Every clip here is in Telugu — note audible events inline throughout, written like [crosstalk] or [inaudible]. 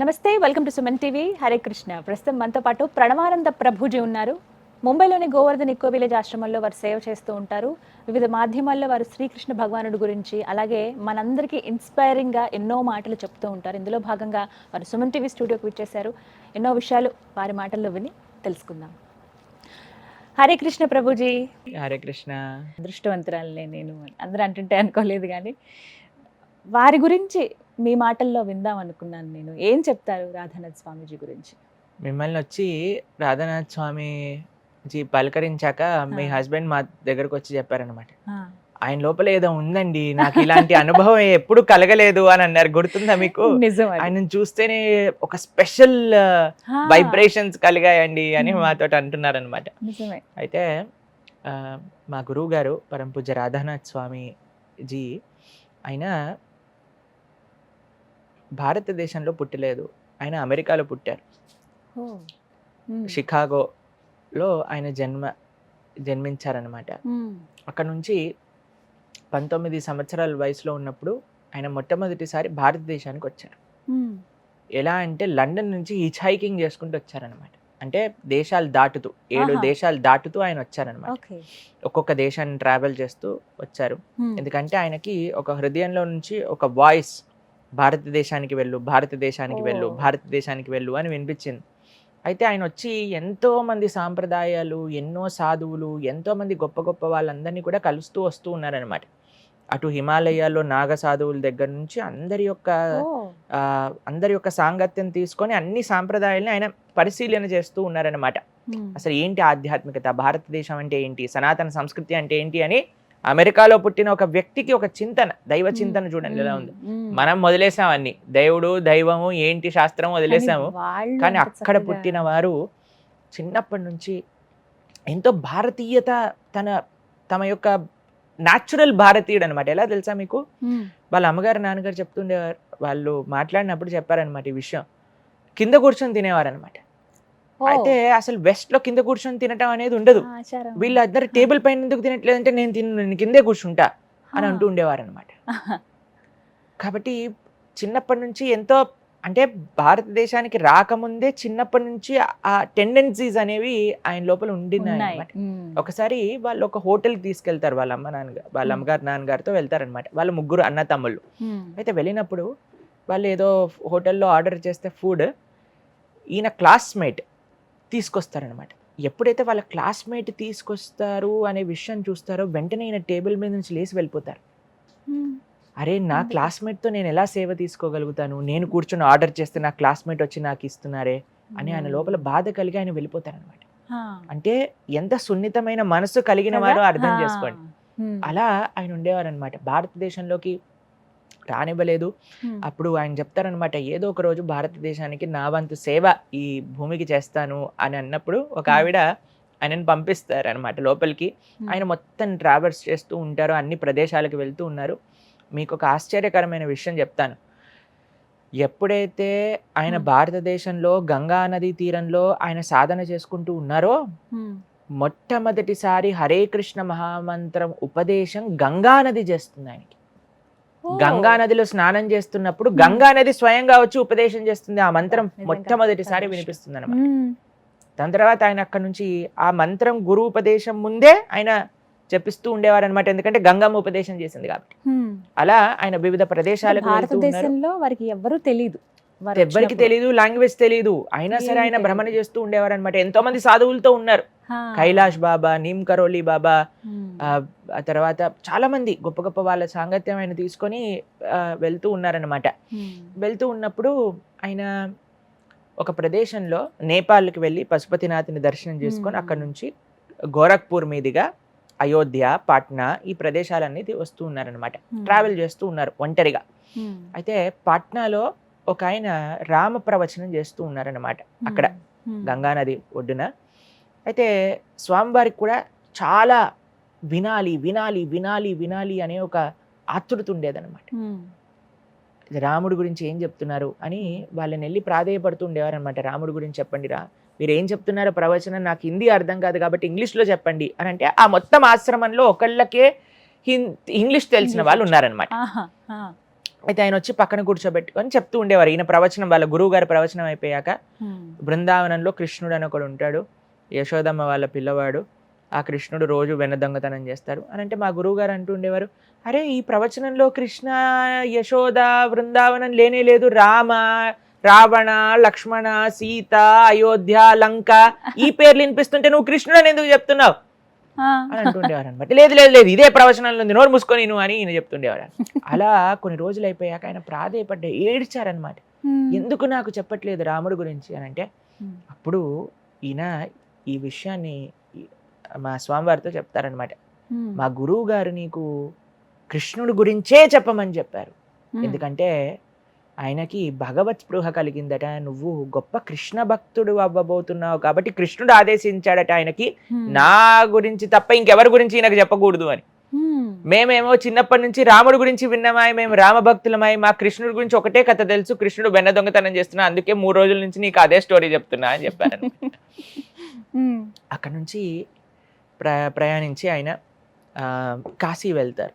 నమస్తే welcome to Suman TV. Hare Krishna. ప్రస్తుతం మనతో పాటు ప్రణవానంద ప్రభుజీ ఉన్నారు. ముంబైలోని గోవర్ధన్ ఇక్కో విలేజ్ ఆశ్రమంలో వారు సేవ చేస్తూ ఉంటారు. వివిధ మాధ్యమాల్లో వారు శ్రీకృష్ణ భగవానుడి గురించి అలాగే మనందరికీ ఇన్స్పైరింగ్గా ఎన్నో మాటలు చెప్తూ ఉంటారు. ఇందులో భాగంగా వారు సుమన్ టీవీ స్టూడియోకి విచ్చేశారు. ఎన్నో విషయాలు వారి మాటల్లో విని తెలుసుకుందాం. హరే కృష్ణ ప్రభుజీ. హరే కృష్ణ. అదృష్టవంతురాలనే నేను. అందరూ అంటుంటే అనుకోలేదు కానీ వారి గురించి మీ మాటల్లో విందాం అనుకున్నాను నేను. ఏం చెప్తారు రాధానాథ్ స్వామీజీ గురించి? మిమ్మల్ని వచ్చి రాధానాథ్ స్వామి జీ పలకరించాక మీ. హస్బెండ్ మా దగ్గరకు వచ్చి చెప్పారనమాట ఆయన లోపల ఏదో ఉందండి నాకు ఇలాంటి అనుభవం ఎప్పుడు కలగలేదు అని అన్నారు. గుర్తుందా మీకు. ఆయన చూస్తేనే ఒక స్పెషల్ వైబ్రేషన్స్ కలిగాయండి అని. మాతో అంటున్నారనమాట నిజమే. అయితే మా గురువు గారు పరమ పూజ్య రాధానాథ్ స్వామి జీ ఆయన భారతదేశంలో పుట్టలేదు ఆయన అమెరికాలో పుట్టారు. షికాగోలో ఆయన జన్మ జన్మించారనమాట. అక్కడ నుంచి పంతొమ్మిది సంవత్సరాల వయసులో ఉన్నప్పుడు ఆయన మొట్టమొదటిసారి భారతదేశానికి వచ్చారు. ఎలా అంటే లండన్ నుంచి హిచ్ హైకింగ్ చేసుకుంటూ వచ్చారనమాట అంటే దేశాలు దాటుతూ ఏడు. దేశాలు దాటుతూ ఆయన వచ్చారనమాట ఒక్కొక్క దేశాన్ని ట్రావెల్ చేస్తూ వచ్చారు. ఎందుకంటే ఆయనకి ఒక హృదయంలో నుంచి ఒక వాయిస్ భారతదేశానికి వెళ్ళు భారతదేశానికి వెళ్ళు. భారతదేశానికి వెళ్ళు అని వినిపించింది అయితే ఆయన వచ్చి ఎంతో మంది సాంప్రదాయాలు ఎన్నో సాధువులు ఎంతో మంది గొప్ప గొప్ప వాళ్ళందరినీ కూడా కలుస్తూ వస్తూ ఉన్నారనమాట అటు హిమాలయాల్లో నాగ సాధువుల దగ్గర నుంచి అందరి యొక్క అందరి యొక్క సాంగత్యం తీసుకొని అన్ని సాంప్రదాయాల్ని ఆయన పరిశీలన చేస్తూ ఉన్నారనమాట. అసలు ఏంటి ఆధ్యాత్మికత భారతదేశం అంటే ఏంటి సనాతన సంస్కృతి అంటే ఏంటి అని అమెరికాలో పుట్టిన ఒక వ్యక్తికి ఒక చింతన దైవ చింతన చూడండి ఎలా ఉంది. మనం వదిలేసాం అన్ని. దేవుడు దైవము ఏంటి శాస్త్రం వదిలేసాము. కానీ అక్కడ పుట్టిన వారు చిన్నప్పటి నుంచి ఎంతో భారతీయత తన తమ యొక్క న్యాచురల్ భారతీయుడు అనమాట ఎలా తెలుసా మీకు. వాళ్ళ అమ్మగారు నాన్నగారు చెప్తుండేవారు వాళ్ళు మాట్లాడినప్పుడు చెప్పారనమాట ఈ విషయం. కింద కూర్చొని తినేవారు అనమాట. అయితే అసలు వెస్ట్లో కింద కూర్చొని తినటం అనేది ఉండదు ఆచారం. వీళ్ళందరూ టేబుల్ పైన ఎందుకు తినట్లేదంటే నేను తిన నేను కిందే కూర్చుంటా అని. అంటూ ఉండేవారు అనమాట కాబట్టి చిన్నప్పటి నుంచి ఎంతో అంటే భారతదేశానికి రాకముందే చిన్నప్పటి నుంచి ఆ టెండెన్సీస్ అనేవి ఆయన లోపల ఉండినాయి. ఒకసారి వాళ్ళు ఒక హోటల్కి తీసుకెళ్తారు వాళ్ళ అమ్మ నాన్నగారు వాళ్ళ. అమ్మగారు నాన్నగారితో వెళ్తారనమాట వాళ్ళ ముగ్గురు అన్న తమ్ముళ్ళు. అయితే వెళ్ళినప్పుడు వాళ్ళు ఏదో హోటల్లో ఆర్డర్ చేస్తే ఫుడ్ ఈయన క్లాస్మేట్ తీసుకొస్తారనమాట ఎప్పుడైతే వాళ్ళ క్లాస్మేట్ తీసుకొస్తారు అనే విషయం చూస్తారో వెంటనే ఈయన టేబుల్ మీద నుంచి లేచి వెళ్ళిపోతారు. అరే నా? క్లాస్మేట్తో నేను ఎలా సేవ తీసుకోగలుగుతాను నేను కూర్చొని ఆర్డర్ చేస్తే నా క్లాస్మేట్ వచ్చి నాకు ఇస్తున్నారే అని ఆయన. లోపల బాధ కలిగి ఆయన వెళ్ళిపోతారనమాట. అంటే ఎంత సున్నితమైన మనసు కలిగిన? వారో అర్థం. చేసుకోండి. అలా ఆయన ఉండేవారనమాట భారతదేశంలోకి రానివ్వలేదు ఉమ్. అప్పుడు ఆయన చెప్తారనమాట ఏదో ఒక రోజు భారతదేశానికి నా వంతు సేవ ఈ భూమికి చేస్తాను అని అన్నప్పుడు ఒక. ఆవిడ ఆయనను పంపిస్తారు అనమాట లోపలికి. ఆయన మొత్తం ట్రావెల్స్ చేస్తూ ఉంటారు అన్ని ప్రదేశాలకు వెళ్తూ ఉన్నారు మీకు ఒక ఆశ్చర్యకరమైన విషయం చెప్తాను ఎప్పుడైతే ఆయన. భారతదేశంలో గంగా నదీ తీరంలో ఆయన సాధన చేసుకుంటూ ఉన్నారో. మొట్టమొదటిసారి హరే కృష్ణ మహామంత్రం ఉపదేశం గంగా నది చేస్తుంది ఆయనకి. గంగా నదిలో స్నానం చేస్తున్నప్పుడు. గంగా నది స్వయంగా వచ్చి ఉపదేశం చేస్తుంది ఆ మంత్రం మొట్టమొదటిసారి. వినిపిస్తుంది అనమాట. దాని తర్వాత ఆయన అక్కడ నుంచి ఆ మంత్రం గురు ఉపదేశం ముందే ఆయన చెప్పిస్తూ ఉండేవారు అనమాట ఎందుకంటే గంగమ్మ ఉపదేశం చేసింది కాబట్టి. అలా ఆయన వివిధ ప్రదేశాలకు భారతదేశంలో వారికి ఎవ్వరూ తెలియదు వచ్చినప్పుడు. తెలియదు లాంగ్వేజ్ తెలియదు అయినా సరే ఆయన. భ్రమణ చేస్తూ ఉండేవారు అనమాట ఎంతో మంది సాధువులతో ఉన్నారు. కైలాష్ బాబా నీమ్ కరోలి బాబా. ఆ తర్వాత చాలా మంది గొప్ప గొప్ప వాళ్ళ సాంగత్యం ఆయన తీసుకొని వెళ్తూ ఉన్నారనమాట. వెళ్తూ ఉన్నప్పుడు ఆయన ఒక ప్రదేశంలో నేపాల్కి వెళ్ళి పశుపతినాథ్ని దర్శనం చేసుకొని. అక్కడ నుంచి గోరఖ్పూర్ మీదుగా అయోధ్య పాట్నా ఈ ప్రదేశాలన్నీ వస్తూ ఉన్నారనమాట. ట్రావెల్ చేస్తూ ఉన్నారు ఒంటరిగా. అయితే పాట్నాలో ఒక ఆయన రామ ప్రవచనం చేస్తూ ఉన్నారనమాట అక్కడ. గంగానది ఒడ్డున అయితే స్వామివారికి కూడా చాలా వినాలి వినాలి వినాలి వినాలి అనే ఒక ఆతృత ఉండేదన్నమాట. రాముడి గురించి ఏం చెప్తున్నారు అని వాళ్ళని వెళ్ళి ప్రాధేయపడుతూ ఉండేవారనమాట రాముడి గురించి చెప్పండి రా. మీరు ఏం చెప్తున్నారో ప్రవచనం నాకు హిందీ అర్థం కాదు కాబట్టి ఇంగ్లీష్లో చెప్పండి అని అంటే ఆ మొత్తం ఆశ్రమంలో ఒకళ్ళకే ఇంగ్లీష్ తెలిసిన వాళ్ళు ఉన్నారనమాట. అయితే ఆయన వచ్చి పక్కన కూర్చోబెట్టుకొని చెప్తూ ఉండేవారు. ఈయన ప్రవచనం వాళ్ళ గురువు గారి ప్రవచనం అయిపోయాక బృందావనంలో కృష్ణుడు అని ఒకడు ఉంటాడు. యశోదమ్మ వాళ్ళ పిల్లవాడు ఆ కృష్ణుడు రోజు వెన్న దొంగతనం చేస్తాడు. అని అంటే మా గురువు గారు అంటూ ఉండేవారు అరే ఈ ప్రవచనంలో కృష్ణ యశోద బృందావనం లేనే లేదు. రామ రావణ లక్ష్మణ సీత అయోధ్య లంక ఈ పేర్లు వినిపిస్తుంటే నువ్వు కృష్ణుడు అని ఎందుకు చెప్తున్నావు? అని అంటుండేవారు అనమాట లేదు లేదు లేదు ఇదే ప్రవచనంలో ఉంది. నోరు మూసుకొని నువ్వు అని ఈయన చెప్తుండేవారు అలా కొన్ని రోజులు అయిపోయాక ఆయన ప్రాధేయపడ్డ ఏడ్చారనమాట ఎందుకు నాకు చెప్పట్లేదు రాముడు గురించి? అని అంటే అప్పుడు ఈయన ఈ విషయాన్ని మా స్వామివారితో చెప్తారనమాట మా గురువు గారు నీకు కృష్ణుడి గురించే చెప్పమని చెప్పారు. ఎందుకంటే ఆయనకి భగవత్ స్పృహ కలిగిందట నువ్వు గొప్ప కృష్ణ భక్తుడు అవ్వబోతున్నావు కాబట్టి కృష్ణుడు ఆదేశించాడట ఆయనకి. నా గురించి తప్ప ఇంకెవరి గురించి ఈయనకు చెప్పకూడదు అని. మేమేమో చిన్నప్పటి నుంచి రాముడి గురించి విన్నమాయి మేము రామభక్తులమై మా కృష్ణుడి గురించి ఒకటే కథ తెలుసు కృష్ణుడు వెన్న దొంగతనం చేస్తున్నా అందుకే మూడు రోజుల నుంచి నీకు అదే స్టోరీ చెప్తున్నా అని చెప్పారు [laughs] అక్కడ నుంచి ప్ర ప్రయాణించి ఆయన కాశీ వెళ్తారు.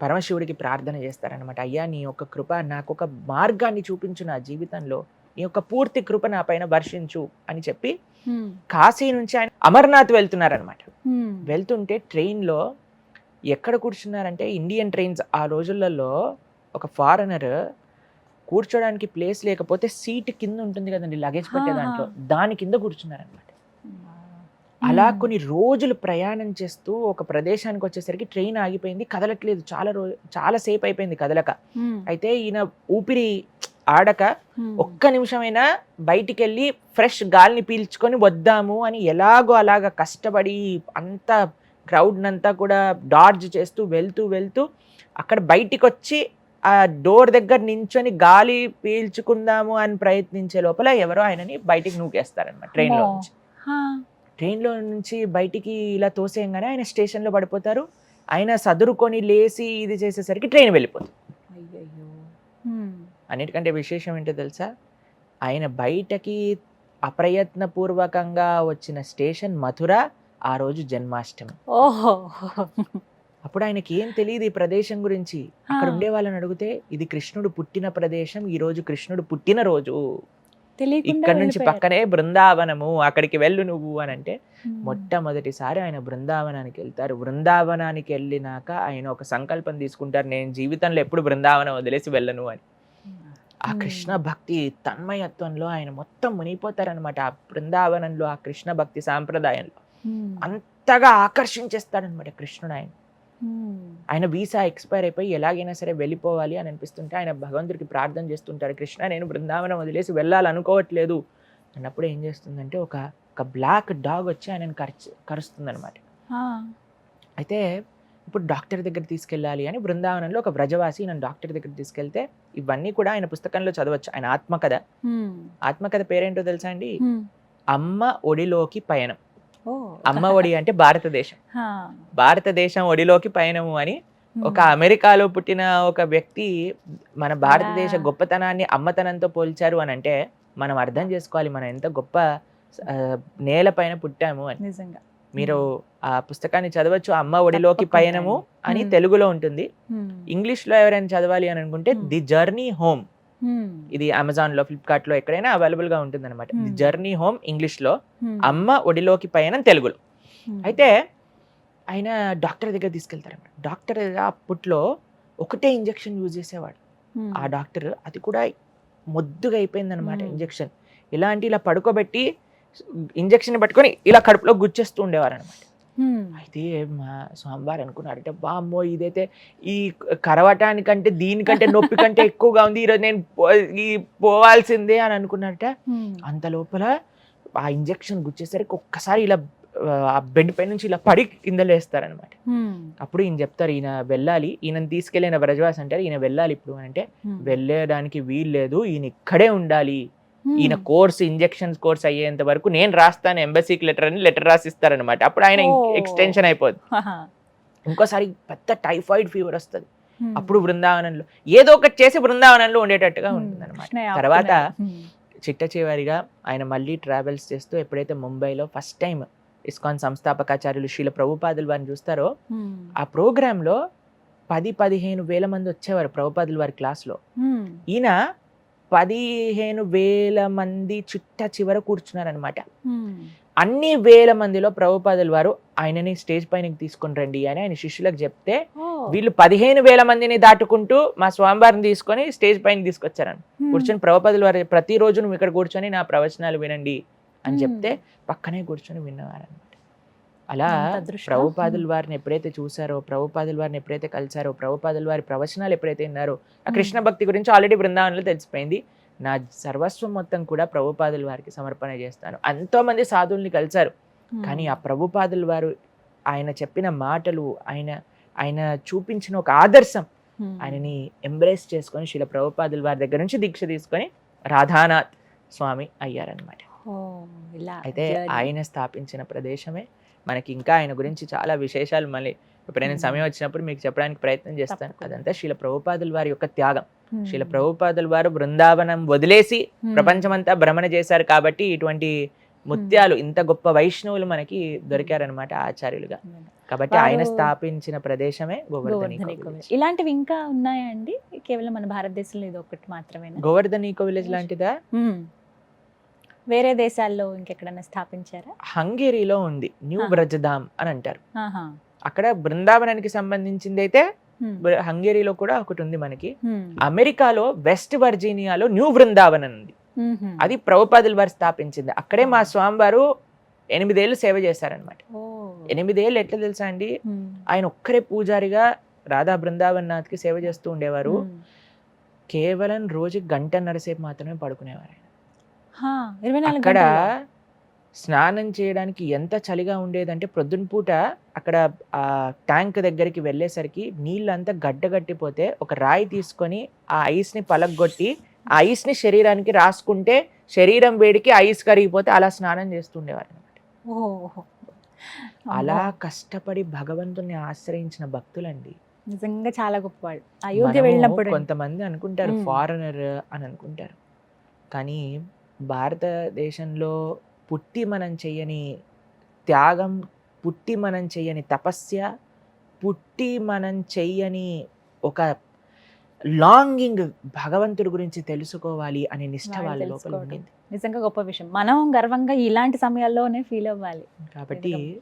పరమశివుడికి ప్రార్థన చేస్తారనమాట అయ్యా నీ యొక్క కృప నాకు ఒక మార్గాన్ని చూపించు నా జీవితంలో. నీ యొక్క పూర్తి కృప నా పైన వర్షించు అని చెప్పి కాశీ నుంచి ఆయన అమర్నాథ్ వెళ్తున్నారనమాట వెళ్తుంటే ట్రైన్లో ఎక్కడ కూర్చున్నారంటే ఇండియన్ ట్రైన్స్ ఆ రోజులలో ఒక ఫారెనర్ కూర్చోడానికి ప్లేస్ లేకపోతే సీట్ కింద ఉంటుంది కదండి లగేజ్ పెట్టే దాంట్లో. దాని కింద కూర్చున్నారనమాట అలా కొన్ని రోజులు ప్రయాణం చేస్తూ ఒక ప్రదేశానికి వచ్చేసరికి ట్రైన్ ఆగిపోయింది. కదలట్లేదు. చాలా రోజు చాలా సేపు అయిపోయింది కదలక. అయితే ఈయన ఊపిరి ఆడక ఒక్క నిమిషమైనా బయటికి వెళ్ళి ఫ్రెష్ గాలిని పీల్చుకొని వద్దాము అని ఎలాగో అలాగ కష్టపడి అంత క్రౌడ్నంతా కూడా డాడ్జ్ చేస్తూ వెళ్తూ వెళ్తూ అక్కడ బయటికి వచ్చి ఆ డోర్ దగ్గర నించొని గాలి పీల్చుకుందాము అని ప్రయత్నించే లోపల ఎవరో ఆయనని బయటికి నూకేస్తారనమాట ట్రైన్లో. నుంచి. ట్రైన్లో నుంచి బయటికి ఇలా తోసేయంగానే ఆయన స్టేషన్లో పడిపోతారు. ఆయన సదురుకొని లేచి ఇది చేసేసరికి ట్రైన్ వెళ్ళిపోతుంది. అన్నిటికంటే విశేషం ఏంటో తెలుసా? ఆయన బయటకి అప్రయత్నపూర్వకంగా వచ్చిన స్టేషన్ మథుర ఆ రోజు జన్మాష్టమి. ఓహో. అప్పుడు ఆయనకి ఏం తెలియదు ఈ ప్రదేశం గురించి. అక్కడ. ఉండే వాళ్ళని అడిగితే ఇది కృష్ణుడు పుట్టిన ప్రదేశం ఈ రోజు కృష్ణుడు పుట్టిన రోజు. ఇక్కడ నుంచి. పక్కనే బృందావనము అక్కడికి వెళ్ళు నువ్వు అని అంటే. మొట్టమొదటిసారి ఆయన బృందావనానికి వెళ్తారు బృందావనానికి వెళ్ళినాక ఆయన ఒక సంకల్పం తీసుకుంటారు నేను జీవితంలో ఎప్పుడు బృందావనం వదిలేసి వెళ్ళను అని ఆ. కృష్ణ భక్తి తన్మయత్వంలో ఆయన మొత్తం మునిగిపోతారనమాట ఆ బృందావనంలో ఆ కృష్ణ భక్తి సాంప్రదాయంలో. అంతగా ఆకర్షించేస్తాడనమాట కృష్ణుడు ఆయన. ఆయన వీసా ఎక్స్పైర్ అయిపోయి ఎలాగైనా సరే వెళ్ళిపోవాలి అని అనిపిస్తుంటే ఆయన భగవంతుడికి ప్రార్థన చేస్తుంటారు కృష్ణ నేను బృందావనం వదిలేసి వెళ్ళాలనుకోవట్లేదు అన్నప్పుడు ఏం చేస్తుందంటే ఒక ఒక బ్లాక్ డాగ్ వచ్చి ఆయనను కరిచి కరుస్తుంది అనమాట ఆ. అయితే ఇప్పుడు డాక్టర్ దగ్గర తీసుకెళ్ళాలి అని బృందావనంలో ఒక వ్రజవాసి నన్ను డాక్టర్ దగ్గర తీసుకెళ్తే ఇవన్నీ కూడా ఆయన పుస్తకంలో చదవచ్చు ఆయన ఆత్మకథ ఉమ్. ఆత్మకథ పేరేంటో తెలుసా అండి ఉమ్. అమ్మ ఒడిలోకి పయనం. అమ్మ ఒడి అంటే భారతదేశం. భారతదేశం ఒడిలోకి పయనము అని ఒక. అమెరికాలో పుట్టిన ఒక వ్యక్తి మన భారతదేశ. గొప్పతనాన్ని అమ్మతనంతో పోల్చారు అని అంటే మనం అర్థం చేసుకోవాలి మనం ఎంత గొప్ప నేల పైన పుట్టాము అని నిజంగా మీరు ఆ పుస్తకాన్ని చదవచ్చు అమ్మ ఒడిలోకి పయనము. అని. తెలుగులో ఉంటుంది ఉమ్. ఇంగ్లీష్లో ఎవరైనా చదవాలి అని అనుకుంటే. The journey home. ఇది అమెజాన్లో ఫ్లిప్కార్ట్లో ఎక్కడైనా అవైలబుల్గా ఉంటుంది అనమాట. జర్నీ హోమ్ ఇంగ్లీష్లో. అమ్మ ఒడిలోకి పయనం తెలుగులో. అయితే ఆయన డాక్టర్ దగ్గర తీసుకెళ్తారన్నమాట డాక్టర్ అప్పట్లో ఒకటే ఇంజెక్షన్ యూజ్ చేసేవాడు. ఆ డాక్టర్ అది కూడా మొద్దుగా అయిపోయింది అనమాట. ఇంజెక్షన్ ఇలాంటి ఇలా పడుకోబెట్టి ఇంజెక్షన్ పట్టుకొని ఇలా కడుపులో గుచ్చేస్తూ ఉండేవారు అనమాట. అయితే మా స్వామివారు అనుకున్నారంటే బామ్మో ఇదైతే ఈ కరవటానికంటే దీనికంటే నొప్పి కంటే [laughs] ఎక్కువగా ఉంది. ఈరోజు నేను ఈ పోవాల్సిందే అని అనుకున్నారట. అంత లోపల ఆ ఇంజెక్షన్ గుచ్చేసరికి ఒక్కసారి ఇలా ఆ బెడ్ పై నుంచి ఇలా పడి కింద లేస్తారనమాట ఉమ్. అప్పుడు ఈయన చెప్తారు ఈయన వెళ్ళాలి. ఈయన తీసుకెళ్ళిన బ్రజవాస్ అంటారు. ఈయన వెళ్ళాలి ఇప్పుడు అంటే. వెళ్ళడానికి వీలు లేదు ఈయన ఇక్కడే ఉండాలి. ఈయన కోర్స్ ఇంజెక్షన్స్ కోర్స్ అయ్యేంత వరకు నేను రాస్తాను ఎంబసీకి లెటర్ అని లెటర్ రాసిస్తారనమాట అప్పుడు ఆయన. ఎక్స్టెన్షన్ అయిపోద్ది. ఇంకోసారి పెద్ద టైఫాయిడ్ ఫీవర్ వస్తుంది ఉమ్. అప్పుడు బృందావనంలో ఏదో ఒకటి చేసి బృందావనంలో ఉండేటట్టుగా ఉమ్. ఉంటుంది అనమాట తర్వాత. చిట్ట చివరిగా ఆయన మళ్ళీ ట్రావెల్స్ చేస్తూ ఎప్పుడైతే ముంబైలో ఫస్ట్ టైం ఇస్కాన్ సంస్థాపకాచార్యులు శ్రీల ప్రభుపాదులు వారిని చూస్తారో. ఆ ప్రోగ్రాంలో పది పదిహేను వేల మంది వచ్చేవారు ప్రభుపాదుల వారి క్లాస్లో. ఈయన పదిహేను వేల మంది చిట్ట చివర కూర్చున్నారనమాట. అన్ని వేల మందిలో ప్రభుపాదుల వారు ఆయనని స్టేజ్ పైనకి తీసుకొని రండి అని ఆయన శిష్యులకు చెప్తే. వీళ్ళు పదిహేను వేల మందిని దాటుకుంటూ మా స్వామివారిని తీసుకొని స్టేజ్ పైన తీసుకొచ్చారని. కూర్చొని ప్రభుపాదుల వారు ప్రతిరోజు నువ్వు ఇక్కడ కూర్చొని నా ప్రవచనాలు వినండి అని. చెప్తే పక్కనే కూర్చొని విన్నవారనమాట అలా. ప్రభుపాదుల వారిని ఎప్పుడైతే చూసారో ప్రభుపాదుల వారిని ఎప్పుడైతే కలిసారో ప్రభుపాదుల వారి ప్రవచనాలు ఎప్పుడైతే విన్నారో ఆ కృష్ణ భక్తి గురించి ఆల్రెడీ బృందావనంలో తెలిసిపోయింది నా సర్వస్వం మొత్తం కూడా ప్రభుపాదుల వారికి సమర్పణ చేస్తాను ఎంతో మంది సాధువుల్ని కలిశారు. కానీ ఆ ప్రభుపాదుల వారు ఆయన చెప్పిన మాటలు ఆయన ఆయన చూపించిన ఒక ఆదర్శం. ఆయనని ఎంబ్రేస్ చేసుకొని శిల ప్రభుపాదుల వారి దగ్గర నుంచి దీక్ష తీసుకొని రాధానాథ్ స్వామి అయ్యారనమాట అయితే. ఆయన స్థాపించిన ప్రదేశమే మనకి ఇంకా ఆయన గురించి చాలా విశేషాలు మళ్ళీ ఎప్పుడైనా. సమయం వచ్చినప్పుడు మీకు చెప్పడానికి ప్రయత్నం చేస్తాను. అదంతా శిల ప్రభుపాదుల వారి యొక్క త్యాగం. శిల ప్రభుపాదుల వారు బృందావనం వదిలేసి. ప్రపంచమంతా భ్రమణ చేశారు కాబట్టి ఇటువంటి ముత్యాలు ఇంత గొప్ప వైష్ణవులు మనకి దొరికారనమాట ఆచార్యులుగా. కాబట్టి ఆయన స్థాపించిన ప్రదేశమే గోవర్ధని. ఇలాంటివి ఇంకా ఉన్నాయా అండి కేవలం మన భారతదేశంలో ఇది ఒకటి మాత్రమేనా గోవర్ధని విలేజ్ లాంటిదా. వేరే దేశాల్లో ఇంకెక్కడైనా స్థాపించారా హంగేరీలో ఉంది న్యూ. బ్రజధామ్ అని అంటారు. అక్కడ బృందావనానికి సంబంధించింది అయితే హంగేరీలో కూడా ఒకటి ఉంది మనకి. అమెరికాలో వెస్ట్ వర్జీనియాలో న్యూ బృందావన్ ఉంది. అది ప్రభుపాదుల వారు స్థాపించింది అక్కడే మా స్వామివారు ఎనిమిదేళ్ళు సేవ చేశారనమాట. ఎనిమిదేళ్ళు ఎట్లా తెలుసా అండి. ఆయన ఒక్కరే పూజారిగా రాధా బృందావన్ నాథ్కి సేవ చేస్తూ ఉండేవారు. కేవలం రోజుకి గంటన్నర సేపు మాత్రమే పడుకునేవారు ఆయన. అక్కడ. స్నానం చేయడానికి ఎంత చలిగా ఉండేదంటే ప్రొద్దున పూట అక్కడ ఆ ట్యాంక్ దగ్గరికి వెళ్ళేసరికి నీళ్ళంతా గడ్డగట్టిపోతే ఒక రాయి తీసుకొని ఆ ఐస్ని పలగొట్టి ఆ ఐస్ని శరీరానికి రాసుకుంటే శరీరం వేడికి ఐస్ కరిగిపోతే అలా స్నానం చేస్తుండేవారు అన్నమాట. ఓహో. అలా. కష్టపడి భగవంతుని ఆశ్రయించిన భక్తులండి నిజంగా చాలా గొప్పవాళ్ళు అయోధ్య వెళ్ళినప్పుడు కొంతమంది అనుకుంటారు. ఫారెనర్ అని అనుకుంటారు కానీ భారతదేశంలో పుట్టి మనం చెయ్యని త్యాగం పుట్టి మనం చెయ్యని తపస్య పుట్టి మనం చెయ్యని ఒక లాంగింగ్ భగవంతుడి గురించి తెలుసుకోవాలి అనే నిష్ట వాళ్ళు లోపల. ఉండింది. నిజంగా గొప్ప విషయం. మనం గర్వంగా ఇలాంటి సమయాల్లోనే ఫీల్ అవ్వాలి. కాబట్టి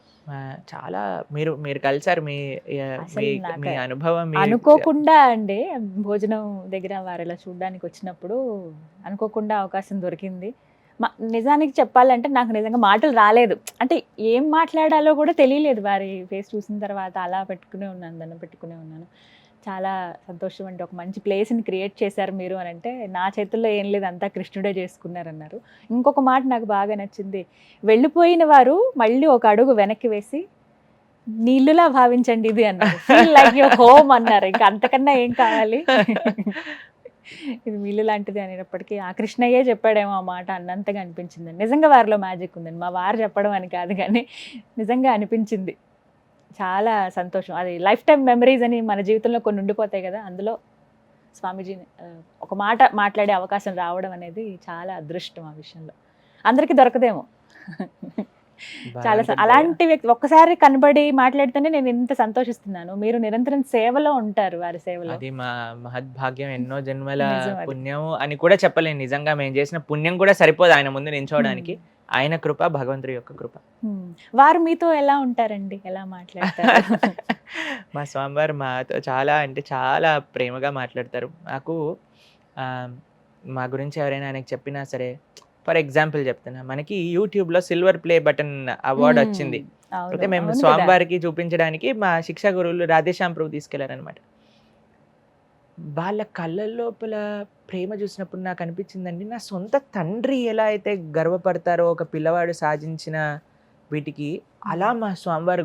చాలా మీరు మీరు కలిసారు మీ అనుభవం అనుకోకుండా అండి భోజనం దగ్గర వారు ఇలా చూడడానికి వచ్చినప్పుడు అనుకోకుండా అవకాశం దొరికింది. నిజానికి చెప్పాలంటే నాకు నిజంగా మాటలు రాలేదు. అంటే ఏం మాట్లాడాలో కూడా తెలియలేదు. వారి ఫేస్ చూసిన తర్వాత అలా పెట్టుకునే ఉన్నాను దండం పెట్టుకునే ఉన్నాను. చాలా సంతోషం అండి ఒక మంచి ప్లేస్ని క్రియేట్ చేశారు మీరు అని అంటే నా చేతుల్లో ఏం లేదు అంతా కృష్ణుడే చేసుకున్నారన్నారు. ఇంకొక మాట నాకు బాగా నచ్చింది. వెళ్ళిపోయిన వారు మళ్ళీ ఒక అడుగు వెనక్కి వేసి నీళ్ళులా భావించండి ఇది అన్నారు. లైక్ యువర్ హోమ్ అన్నారు. ఇంకా అంతకన్నా ఏం కావాలి? ఇది మిల్లు లాంటిది అనేటప్పటికీ ఆ కృష్ణయ్యే చెప్పాడేమో ఆ మాట అన్నంతగా అనిపించింది. నిజంగా వారిలో మ్యాజిక్ ఉందండి మా వారు చెప్పడం అని కాదు కానీ నిజంగా అనిపించింది. చాలా సంతోషం. అది లైఫ్ టైం మెమరీస్ అని మన జీవితంలో కొన్ని ఉండిపోతాయి కదా అందులో స్వామీజీ ఆ, ఒక మాట మాట్లాడే అవకాశం రావడం అనేది చాలా అదృష్టం ఆ విషయంలో. అందరికీ దొరకదేమో. చాలా అలాంటి వ్యక్తి ఒక్కసారి కనబడి మాట్లాడితేనే నేను ఇంత సంతోషిస్తున్నాను. మీరు నిరంతరం సేవలో ఉంటారు వారి సేవలో. అది మా మహద్భాగ్యం ఎన్నో జన్మల. పుణ్యం అని కూడా చెప్పలేను. నిజంగా మేము చేసిన పుణ్యం కూడా సరిపోదు ఆయన ముందు నించోవడానికి ఆయన కృప భగవంతుడి యొక్క కృప. వారు మీతో ఎలా ఉంటారండి? ఎలా మాట్లాడతారు? [laughs] మా స్వామివారు మాతో చాలా అంటే చాలా ప్రేమగా మాట్లాడతారు. నాకు మా గురించి ఎవరైనా ఆయనకి చెప్పినా సరే ఫర్ ఎగ్జాంపుల్ చెప్తున్నా మనకి యూట్యూబ్లో సిల్వర్ ప్లే బటన్ అవార్డ్. వచ్చింది. అయితే మేము. స్వామివారికి చూపించడానికి మా శిక్షా గురువులు రాధేశ్యాం ప్రభు తీసుకెళ్ళారనమాట వాళ్ళ కళ్ళ లోపల ప్రేమ చూసినప్పుడు నాకు అనిపించిందండి నా సొంత తండ్రి ఎలా అయితే గర్వపడతారో ఒక పిల్లవాడు సాధించిన వీటికి అలా మా స్వామివారు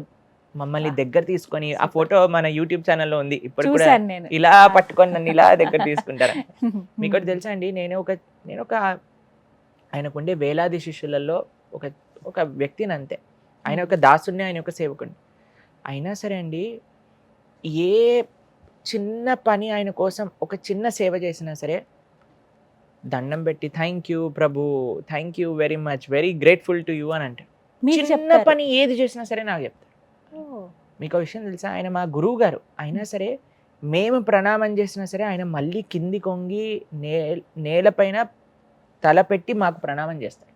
మమ్మల్ని దగ్గర తీసుకొని ఆ ఫోటో మన యూట్యూబ్ ఛానల్లో ఉంది ఇప్పుడు కూడా ఇలా పట్టుకొని నన్ను ఇలా దగ్గర తీసుకుంటారు? [laughs] మీకు ఒకటి తెలుసా అండి నేను ఒక నేను ఒక ఆయనకుండే వేలాది శిష్యులలో ఒక ఒక వ్యక్తిని అంతే. ఆయన ఒక దాసుని ఆయన ఒక సేవకుడిని. అయినా సరే అండి ఏ చిన్న పని ఆయన కోసం ఒక చిన్న సేవ చేసినా సరే దండం పెట్టి thank you Prabhu thank you very much very grateful to you అని అంటారు మీకు చిన్న. పని ఏది చేసినా సరే నాకు చెప్తారు ఓ, మీకు విషయం తెలుసా? ఆయన మా గురువు గారు. అయినా సరే మేము ప్రణామం చేసినా సరే ఆయన మళ్ళీ కింది కొంగి నే నేలపైన తల పెట్టి మాకు ప్రణామం చేస్తారు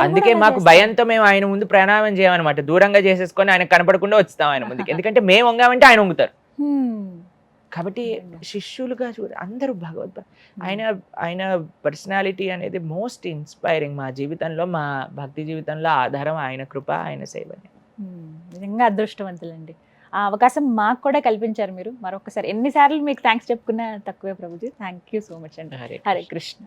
అందుకే మాకు. భయంతో మేము ఆయన ముందు ప్రణామం చేయమన్నమాట. దూరంగా చేసేసుకొని ఆయన కనపడకుండా వచ్చాం ఆయన ముందుకి. [laughs] ఎందుకంటే మేము వంగామంటే ఆయన వంగుతారు. కాబట్టి. శిష్యులుగా చూడ అందరూ భగవద్. ఆయన ఆయన పర్సనాలిటీ అనేది మోస్ట్ ఇన్స్పైరింగ్ మా జీవితంలో మా భక్తి జీవితంలో ఆధారం ఆయన కృప ఆయన సేవనే. నిజంగా అదృష్టవంతులండి. ఆ అవకాశం మాకు కూడా కల్పించారు మీరు. మరొకసారి ఎన్నిసార్లు మీకు థ్యాంక్స్ చెప్పుకున్నా తక్కువే Prabhuji. Thank you so much అండి. హరే హరే కృష్ణ.